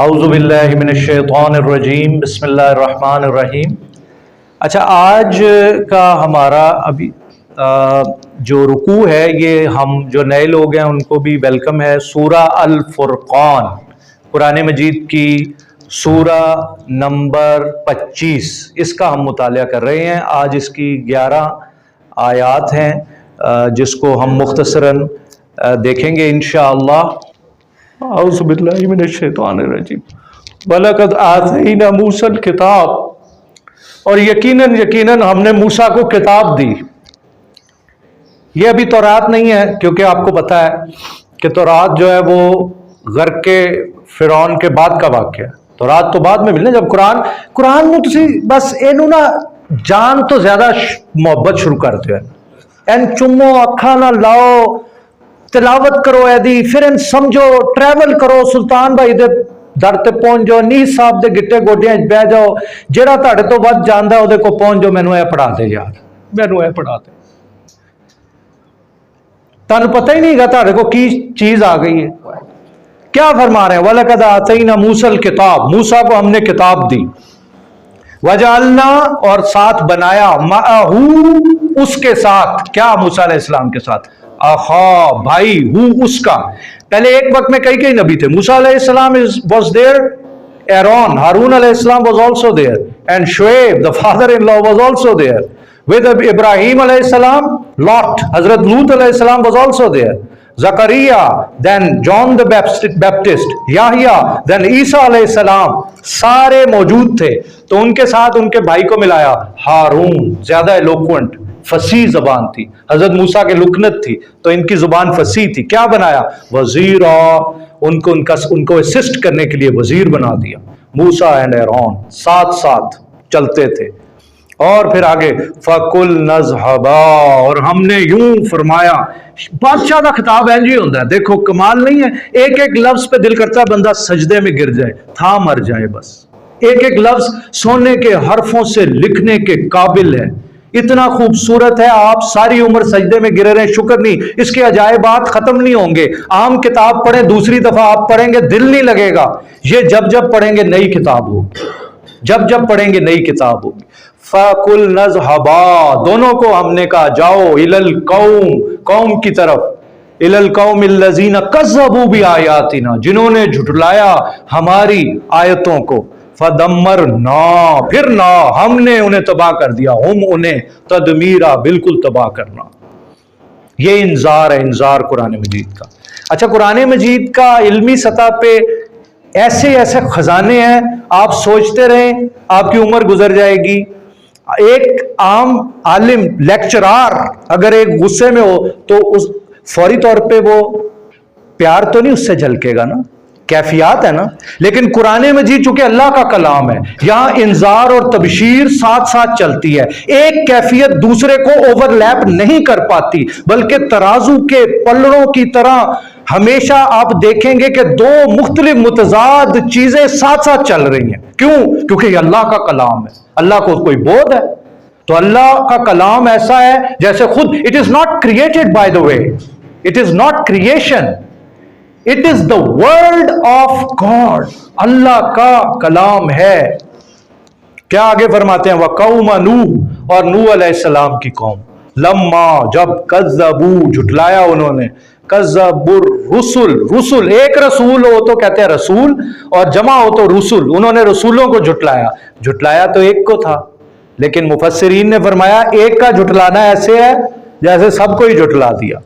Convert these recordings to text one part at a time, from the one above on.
اعوذ باللہ من الشیطان الرجیم، بسم اللہ الرحمن الرحیم۔ اچھا آج کا ہمارا ابھی جو رکوع ہے، یہ ہم جو نئے لوگ ہیں، ان کو بھی ویلکم ہے۔ سورہ الفرقان، قرآن مجید کی سورہ نمبر پچیس، اس کا ہم مطالعہ کر رہے ہیں۔ آج اس کی گیارہ آیات ہیں جس کو ہم مختصراً دیکھیں گے انشاءاللہ۔ اعوذ باللہ من الشیطان الرجیم۔ وَلَقَدْ آتَيْنَا مُوسَى الْكِتَابِ اور یقیناً یقیناً ہم نے موسیٰ کو کتاب دی۔ یہ ابھی تورات نہیں ہے، کیونکہ آپ کو بتا ہے کہ تورات جو ہے وہ غرق کے فیرون کے بعد کا واقع ہے۔ تورات تو بعد میں ملنے، جب قرآن قرآن میں تسی بس اینو نا جان تو زیادہ محبت شروع کرتے ہیں این چمو اکھا نہ لاؤ تلاوت کرو، ایدی پھر سمجھو ٹریول کرو، سلطان بھائی دے در تے پہنچ جو نیس صاحب دے گٹے گوڈیاں بے جاؤ، جیڑا تاڑے تو بات جاندہ ہو دے کو پہنچ جو میں نوے پڑھا دے یار میں نوے پڑھا دے۔ تن پتہ ہی نہیں گا تاڑے کو کی چیز آگئی ہے۔ کیا فرما رہے ہیں؟ وَلَكَدَ آتَيْنَا موسل الْكِتَاب موسا کو ہم نے کتاب دی۔ وَجَعَلْنَا اور ساتھ بنایا مَأَهُو اس کے ساتھ، کیا موسیٰ علیہ السلام کے ساتھ؟ اخا بھائی، ہو اس کا۔ پہلے ایک وقت میں کئی کئی نبی تھے۔ موسیٰ علیہ السلام was there Aaron ہارون علیہ السلام was also there and Shoaib the father in law was also there with Ibrahim علیہ السلام Lot حضرت لوت علیہ السلام was also there زکریہ دین جان دا بیپٹسٹ یاہیا دین عیسیٰ علیہ السلام، سارے موجود تھے۔ تو ان کے ساتھ ان کے بھائی کو ملایا، ہارون، زیادہ ایلوکوینٹ فصیح زبان تھی۔ حضرت موسیٰ کے لکنت تھی، تو ان کی زبان فصیح تھی۔ کیا بنایا؟ وزیر ان کو، ان کا، ان کو اسسٹ کرنے کے لیے وزیر بنا دیا۔ موسیٰ اینڈ ایرون ساتھ ساتھ چلتے تھے۔ اور پھر آگے فکل نذہبا اور ہم نے یوں فرمایا، بادشاہ کا خطاب اینج ہی ہوتا ہے۔ دیکھو، کمال نہیں ہے۔ ایک ایک لفظ پہ دل کرتا ہے بندہ سجدے میں گر جائے، تھا مر جائے بس۔ ایک ایک لفظ سونے کے حرفوں سے لکھنے کے قابل ہے۔ اتنا خوبصورت ہے، آپ ساری عمر سجدے میں گرے رہے شکر نہیں۔ اس کے عجائبات ختم نہیں ہوں گے۔ عام کتاب پڑھیں، دوسری دفعہ آپ پڑھیں گے، دل نہیں لگے گا۔ یہ جب جب پڑھیں گے، نئی کتاب ہوگی۔ جب جب پڑھیں گے، نئی کتاب ہوگی۔ فَقُلْ نَذْهَبَا دونوں کو ہم نے کہا، جاؤ الى القوم، قوم کی طرف۔ الى القوم الذین کذبوا بآیاتنا، جنہوں نے جھٹلایا ہماری آیتوں کو۔ فدمرنا پھر نہ ہم نے انہیں تباہ کر دیا، ہم انہیں تدمیرا بالکل تباہ کرنا۔ یہ انذار ہے، انذار قرآن مجید کا۔ اچھا قرآن مجید کا علمی سطح پہ ایسے ایسے خزانے ہیں، آپ سوچتے رہیں، آپ کی عمر گزر جائے گی۔ ایک عام عالم، لیکچرار، اگر ایک غصے میں ہو، تو اس، فوری طور پہ وہ پیار تو نہیں اس سے جھلکے گا نا؟ کیفیات ہے نا۔ لیکن قرآن مجید چونکہ اللہ کا کلام ہے، یہاں انذار اور تبشیر ساتھ ساتھ چلتی ہے۔ ایک کیفیت دوسرے کو اوور لیپ نہیں کر پاتی، بلکہ ترازو کے پلڑوں کی طرح ہمیشہ آپ دیکھیں گے کہ دو مختلف متضاد چیزیں ساتھ ساتھ چل رہی ہیں۔ کیوں؟ کیونکہ یہ اللہ کا کلام ہے۔ اللہ کو کوئی بودھ ہے؟ تو اللہ کا کلام ایسا ہے جیسے خود it is not created by the way it is not creation it is the world of God اللہ کا کلام ہے۔ کیا آگے فرماتے ہیں؟ وہ قوم نوح اور نوح علیہ السلام کی قوم۔ لما جب کذبو جھٹلایا انہوں نے۔ کذب الرسل۔ رسول ایک رسول ہو تو کہتے ہیں رسول، اور جمع ہو تو رسول انہوں نے رسولوں کو جھٹلایا۔ جھٹلایا تو ایک کو تھا، لیکن مفسرین نے فرمایا، ایک کا جھٹلانا ایسے ہے جیسے سب کو ہی جھٹلا دیا۔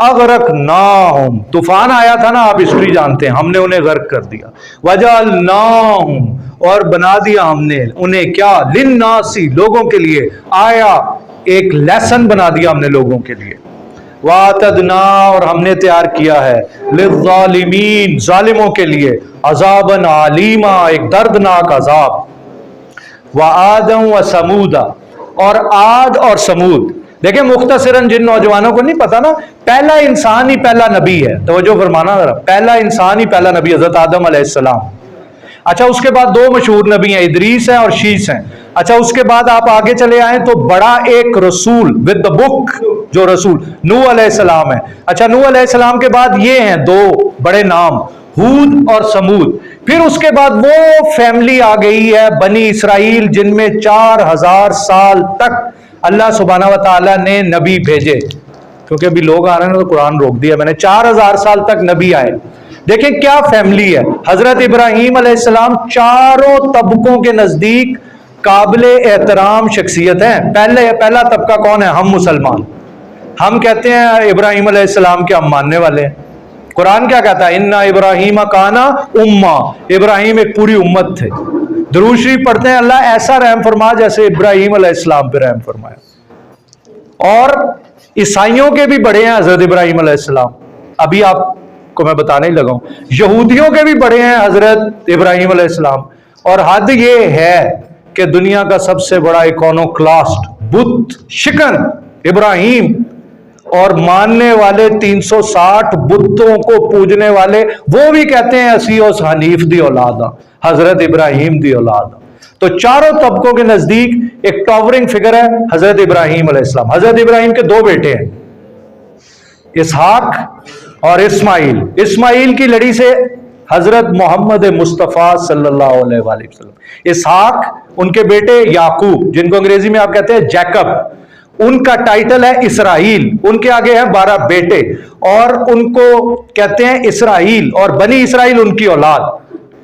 اغرق ناہم طوفان آیا تھا نا، آپ ہسٹری جانتے ہیں، ہم نے انہیں غرق کر دیا۔ وجعلناہم، اور بنا دیا ہم نے انہیں کیا؟ لناسی لوگوں کے لیے۔ آیا، ایک لیسن بنا دیا ہم نے لوگوں کے لیے۔ واتدنا، اور ہم نے تیار کیا ہے۔ للظالمین، ظالموں کے لیے۔ عذابا علیما، ایک دردناک عذاب۔ وآدم و سمودا اور آد اور سمود دیکھیں مختصراً جن نوجوانوں کو نہیں پتا نا، پہلا انسان ہی پہلا نبی ہے۔ توجہ فرمانا ذرا، پہلا انسان ہی پہلا نبی، حضرت آدم علیہ السلام۔ اچھا اس کے بعد دو مشہور نبی ہیں، ادریس ہیں اور شیس ہیں۔ اچھا اس کے بعد آپ آگے چلے آئیں تو بڑا ایک رسول ود دا بک جو رسول نو علیہ السلام ہے اچھا نو علیہ السلام کے بعد یہ ہیں دو بڑے نام، ہود اور سمود۔ پھر اس کے بعد وہ فیملی آ گئی ہے، بنی اسرائیل، جن میں چار ہزار سال تک اللہ سبحانہ و تعالیٰ نے نبی بھیجے۔ کیونکہ ابھی لوگ آ رہے ہیں تو قرآن روک دیا میں نے۔ چار ہزار سال تک نبی آئے۔ دیکھیں کیا فیملی ہے۔ حضرت ابراہیم علیہ السلام چاروں طبقوں کے نزدیک قابل احترام شخصیت ہیں۔ پہلے پہلا طبقہ کون ہے؟ ہم مسلمان۔ ہم کہتے ہیں ابراہیم علیہ السلام کے ہم ماننے والے ہیں۔ قرآن کیا کہتا ہے؟ انا ابراہیم کانا اما ابراہیم ایک پوری امت تھے۔ درود شریف پڑھتے ہیں۔ اللہ ایسا رحم فرما جیسے ابراہیم علیہ السلام پہ رحم فرمایا اور عیسائیوں کے بھی بڑے ہیں حضرت ابراہیم علیہ السلام۔ ابھی آپ کو میں بتانے ہی لگا ہوں۔ یہودیوں کے بھی بڑے ہیں حضرت ابراہیم علیہ السلام۔ اور حد یہ ہے کہ دنیا کا سب سے بڑا اکونو کلاسٹ بت شکن ابراہیم اور ماننے والے تین سو ساٹھ بتوں کو پوجنے والے وہ بھی کہتے ہیں اسی اس حنیف دی اولاد ہاں، حضرت ابراہیم دی اولاد ہاں۔ تو چاروں طبقوں کے نزدیک ایک ٹاورنگ فگر ہے حضرت ابراہیم علیہ السلام۔ حضرت ابراہیم کے دو بیٹے ہیں، اسحاق اور اسماعیل۔ اسماعیل کی لڑی سے حضرت محمد مصطفیٰ صلی اللہ علیہ وآلہ وسلم۔ اسحاق، ان کے بیٹے یعقوب، جن کو انگریزی میں آپ کہتے ہیں جیکب۔ ان کا ٹائٹل ہے اسرائیل۔ ان کے آگے ہیں بارہ بیٹے۔ اور ان کو کہتے ہیں اسرائیل اور بنی اسرائیل ان کی اولاد۔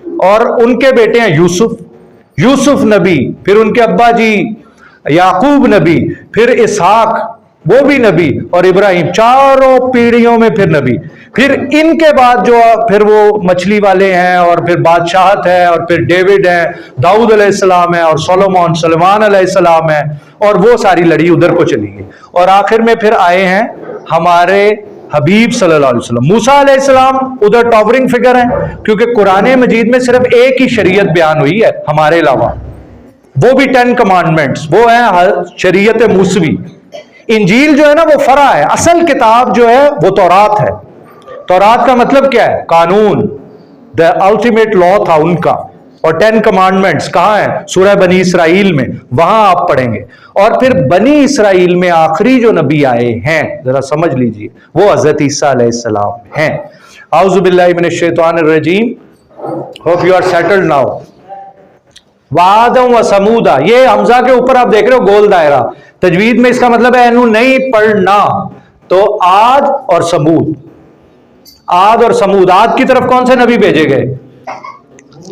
اور ان کے بیٹے ہیں یوسف۔ یوسف نبی، پھر ان کے ابا جی یعقوب نبی، پھر اسحاق، وہ بھی نبی اور ابراہیم۔ چاروں پیڑھیوں میں پھر نبی۔ پھر ان کے بعد جو پھر وہ مچھلی والے ہیں اور پھر بادشاہت ہے اور پھر ڈیوڈ ہے داؤد علیہ السلام ہے اور سولومون، سلمان علیہ السلام ہے اور وہ ساری لڑی ادھر کو چلی گئی۔ اور آخر میں پھر آئے ہیں ہمارے حبیب صلی اللہ علیہ وسلم۔ موسا علیہ السلام ادھر ٹاورنگ فگر ہیں، کیونکہ قرآن مجید میں صرف ایک ہی شریعت بیان ہوئی ہے ہمارے علاوہ۔ وہ بھی ٹین کمانڈمنٹس وہ ہیں شریعت موسوی۔ انجیل جو ہے نا وہ فرا ہے، اصل کتاب جو ہے وہ تورات ہے۔ تورات کا مطلب کیا ہے؟ قانون۔ دا الٹیمیٹ لا تھا ان کا۔ اور ٹین کمانڈمنٹس کہاں ہیں؟ سورہ بنی اسرائیل میں، وہاں آپ پڑھیں گے۔ اور پھر بنی اسرائیل میں آخری جو نبی آئے ہیں، ذرا سمجھ لیجیے، وہ حضرت عیسیٰ علیہ السلام ہیں۔ اعوذ باللہ من الشیطان الرجیم۔ Hope you are settled now وعدم و سمودا یہ حمزہ کے اوپر آپ دیکھ رہے ہو، گول دائرہ۔ تجوید میں اس کا مطلب ہے، اینو نہیں پڑھنا۔ تو آد اور سمود آد اور سمود آد کی طرف کون سے نبی بھیجے گئے؟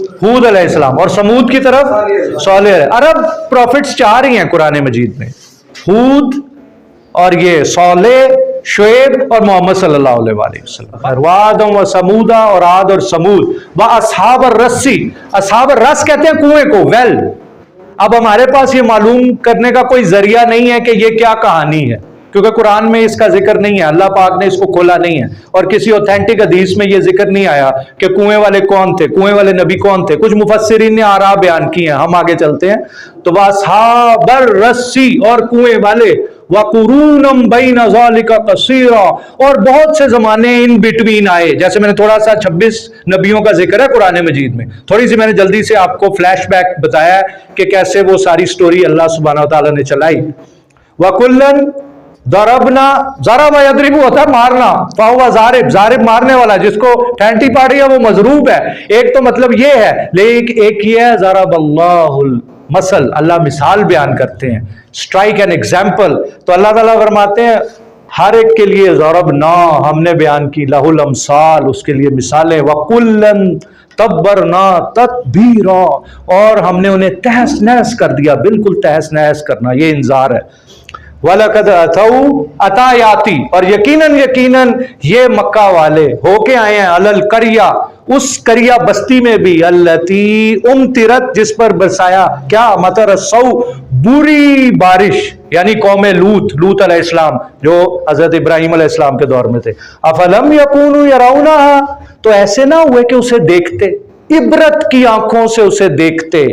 حود علیہ السلام اور سمود کی طرف صالح عرب پروفٹس چار ہی ہیں قرآن مجید میں۔ حود اور یہ صالح، شعیب اور محمد صلی اللہ علیہ وآلہ وسلم۔ وادم و سمودا اور آد اور سمود۔ و اصحاب الرسی۔ اصحاب الرس کہتے ہیں کنویں کو ویل اب ہمارے پاس یہ معلوم کرنے کا کوئی ذریعہ نہیں ہے کہ یہ کیا کہانی ہے۔ کیونکہ قرآن میں اس کا ذکر نہیں ہے، اللہ پاک نے اس کو کھولا نہیں ہے۔ اور کسی اوتھینٹک حدیث میں یہ ذکر نہیں آیا کہ کنویں والے کون تھے، کنویں والے نبی کون تھے۔ کچھ مفسرین نے آرا بیان کی ہیں، ہم آگے چلتے ہیں۔ تو واصحاب رسی اور کنویں والے، وَقُرُونَمْ بَيْنَ ذَلِكَ قَصِيرًا۔ اور بہت سے زمانے ان بٹوین آئے۔ جیسے میں نے تھوڑا سا چھبیس نبیوں کا ذکر ہے قرآن مجید میں۔ تھوڑی سی میں نے جلدی سے آپ کو فلیش بیک بتایا ہے کہ کیسے وہ ساری سٹوری اللہ سبحانہ و تعالیٰ نے چلائی۔ وَقُلًّا ضربنا ضرب یدرب ہوتا ہے مارنا فاہوا زارب زارب مارنے والا، جس کو ٹھنٹی پاڑی ہے، وہ مضروب ہے۔ ایک تو مطلب یہ ہے لیکن ایک یہ ہے ضرب اللہ المثل، اللہ مثال بیان کرتے ہیں۔ سٹرائک این ایگزامپل تو اللہ تعالیٰ فرماتے ہیں، ہر ایک کے لیے ضرب نا ہم نے بیان کی لہ الامثال، اس کے لیے مثالیں۔ وکلن تبرنا تتبیرا اور ہم نے انہیں تہس نہس کر دیا، بالکل تہس نہس کرنا، یہ انذار ہے۔ وَلَقَدْ أَتَوْا عَطَایَاتِ اور یقیناً یقیناً یہ مکہ والے ہو کے آئے ہیں، علل کریا اس کریا بستی میں بھی التی امترت جس پر برسایا کیا مطر سو بری بارش یعنی قوم لوت لوت علیہ السلام، جو حضرت ابراہیم علیہ السلام کے دور میں تھے۔ افلم یکونو یراؤنا تو ایسے نہ ہوئے کہ اسے دیکھتے، عبرت کی آنکھوں سے اسے دیکھتے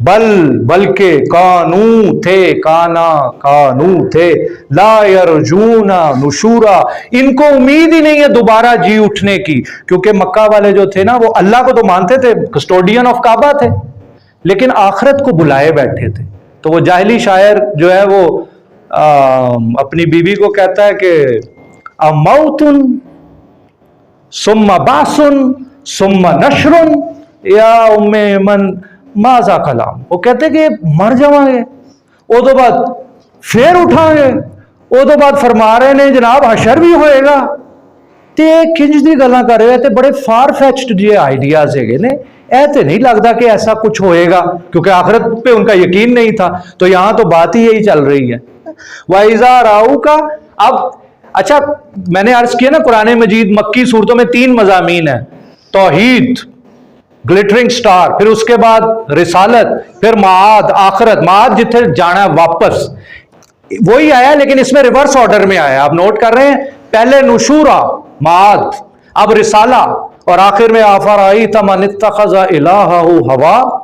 بل بلکہ کانو تھے، کانا کانو تھے۔ لا یرجونا نشورا۔ ان کو امید ہی نہیں ہے دوبارہ جی اٹھنے کی، کیونکہ مکہ والے جو تھے نا، وہ اللہ کو تو مانتے تھے کسٹوڈین آف کعبہ تھے۔ لیکن آخرت کو بلائے بیٹھے تھے۔ تو وہ جاہلی شاعر جو ہے وہ اپنی بیوی کو کہتا ہے کہ اموتن ثم باسن ثم نشرن۔ یا ام من مازا کلام؟ وہ کہتے کہ مر جاؤں گے وہ تو بعد پھر اٹھاں گے وہ تو بعد فرما رہے نے جناب حشر بھی ہوئے گا۔ تے کنج دی گلاں کر رہے تے بڑے فار فیچڈ جے آئیڈیاز ہے نے۔ اے تے نہیں لگتا کہ ایسا کچھ ہوئے گا، کیونکہ آخرت پہ ان کا یقین نہیں تھا۔ تو یہاں تو بات ہی یہی چل رہی ہے۔ وَإِذَا راؤ کا اب اچھا میں نے عرض کیا نا، قرآن مجید مکی صورتوں میں تین مضامین ہیں۔ توحید گلٹرنگ سٹار پھر اس کے بعد رسالت، پھر معاد، آخرت، معاد جتھے جانا ہے واپس۔ وہی آیا لیکن اس میں ریورس آرڈر میں آیا۔ آپ نوٹ کر رہے ہیں، پہلے نشورا، معاد، اب رسالہ۔ اور آخر میں آفر آئی تھا من اتخذ الہ ہوا،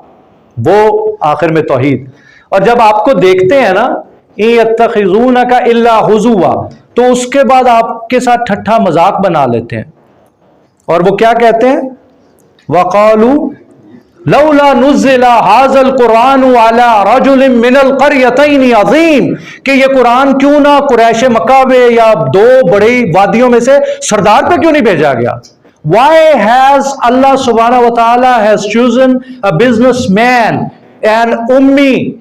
وہ آخر میں توحید۔ اور جب آپ کو دیکھتے ہیں نا یتخذون کا اللہ حضوا، تو اس کے بعد آپ کے ساتھ ٹھٹھا مذاق بنا لیتے ہیں۔ اور وہ کیا کہتے ہیں؟ وقالو لولا نزل هذا القرآن على رجل من القريتين عظیم کہ یہ قرآن کیوں نہ قریش مکہ میں یا دو بڑی وادیوں میں سے سردار پہ کیوں نہیں بھیجا گیا؟ Why has Allah subhanahu wa ta'ala has chosen a businessman an ummi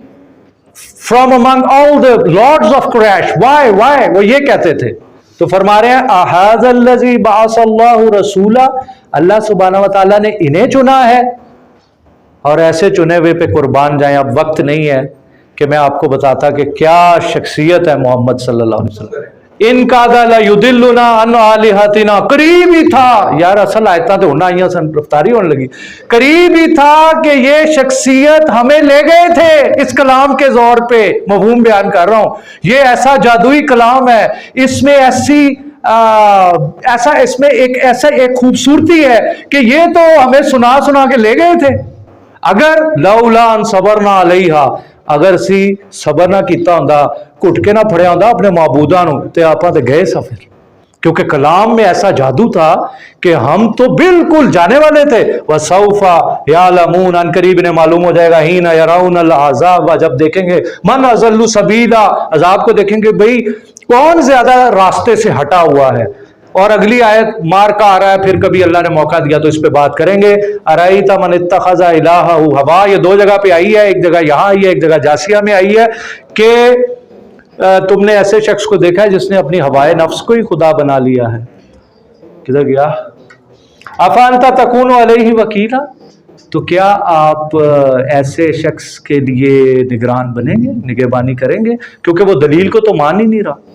from among all the lords of Quraysh? Why why? وہ یہ کہتے تھے۔ تو فرما رہے ہیں احاذ الذی اللہ رسولہ اللہ سبحانہ و تعالیٰ نے انہیں چنا ہے۔ اور ایسے چنے ہوئے پہ قربان جائیں، اب وقت نہیں ہے کہ میں آپ کو بتاتا کہ کیا شخصیت ہے محمد صلی اللہ علیہ وسلم۔ ان کا دل یدلنا ان الہتنا قریب ہی تھا۔ یار اصل آیتاں تو ہونا آئیاں سن رفتاری ہونے لگی۔ قریب ہی تھا کہ یہ شخصیت ہمیں لے گئے تھے۔ اس کلام کے زور پہ مفہوم بیان کر رہا ہوں۔ یہ ایسا جادوئی کلام ہے۔ اس میں ایسی آ, ایسا اس میں ایک ایسا ایک خوبصورتی ہے کہ یہ تو ہمیں سنا سنا کے لے گئے تھے۔ اگر لولا ان صبر نہ اگر سی صبر نہ کیتا ہوندا گھٹ نہ پھڑیا ہوندا اپنے معبوداں نو تے آپاں تے گئے سفر کیونکہ کلام میں ایسا جادو تھا کہ ہم تو بالکل جانے والے تھے وَسَوْفَ يَعْلَمُونَ ان قریب انہیں معلوم ہو جائے گا ہین یراون العذاب جب دیکھیں گے من ازل سبیلا عذاب کو دیکھیں گے بھئی کون زیادہ راستے سے ہٹا ہوا ہے اور اگلی آیت، مار کا آ رہا ہے، پھر کبھی اللہ نے موقع دیا تو اس پہ بات کریں گے۔ ارائیتا من اتخذ الہ ہوا یہ دو جگہ پہ آئی ہے، ایک جگہ یہاں آئی ہے، ایک جگہ جاسیہ میں آئی ہے کہ تم نے ایسے شخص کو دیکھا ہے جس نے اپنی ہوائے نفس کو ہی خدا بنا لیا ہے۔ کدھر گیا؟ افانتا تکون علیہ وکیلا؟ تو کیا آپ ایسے شخص کے لیے نگران بنیں گے، نگہبانی کریں گے؟ کیونکہ وہ دلیل کو تو مان ہی نہیں رہا۔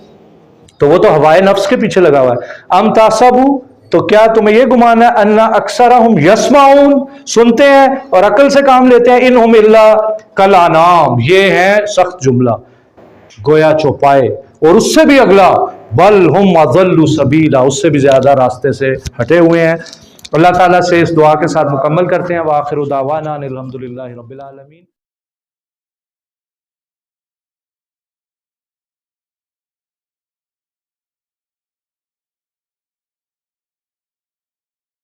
تو وہ تو ہوائے نفس کے پیچھے لگا ہوا ہے۔ ام تاسبو تو کیا تمہیں یہ گمان ہے ان اکثر ہم سنتے ہیں اور عقل سے کام لیتے ہیں، انہم اللہ کل انام یہ ہے سخت جملہ۔ گویا چوپائے اور اس سے بھی اگلا، بل ہم اضل سبیلا۔ اس سے بھی زیادہ راستے سے ہٹے ہوئے ہیں۔ اللہ تعالیٰ سے اس دعا کے ساتھ مکمل کرتے ہیں۔ وآخر دعوانا الحمدللہ رب العالمین۔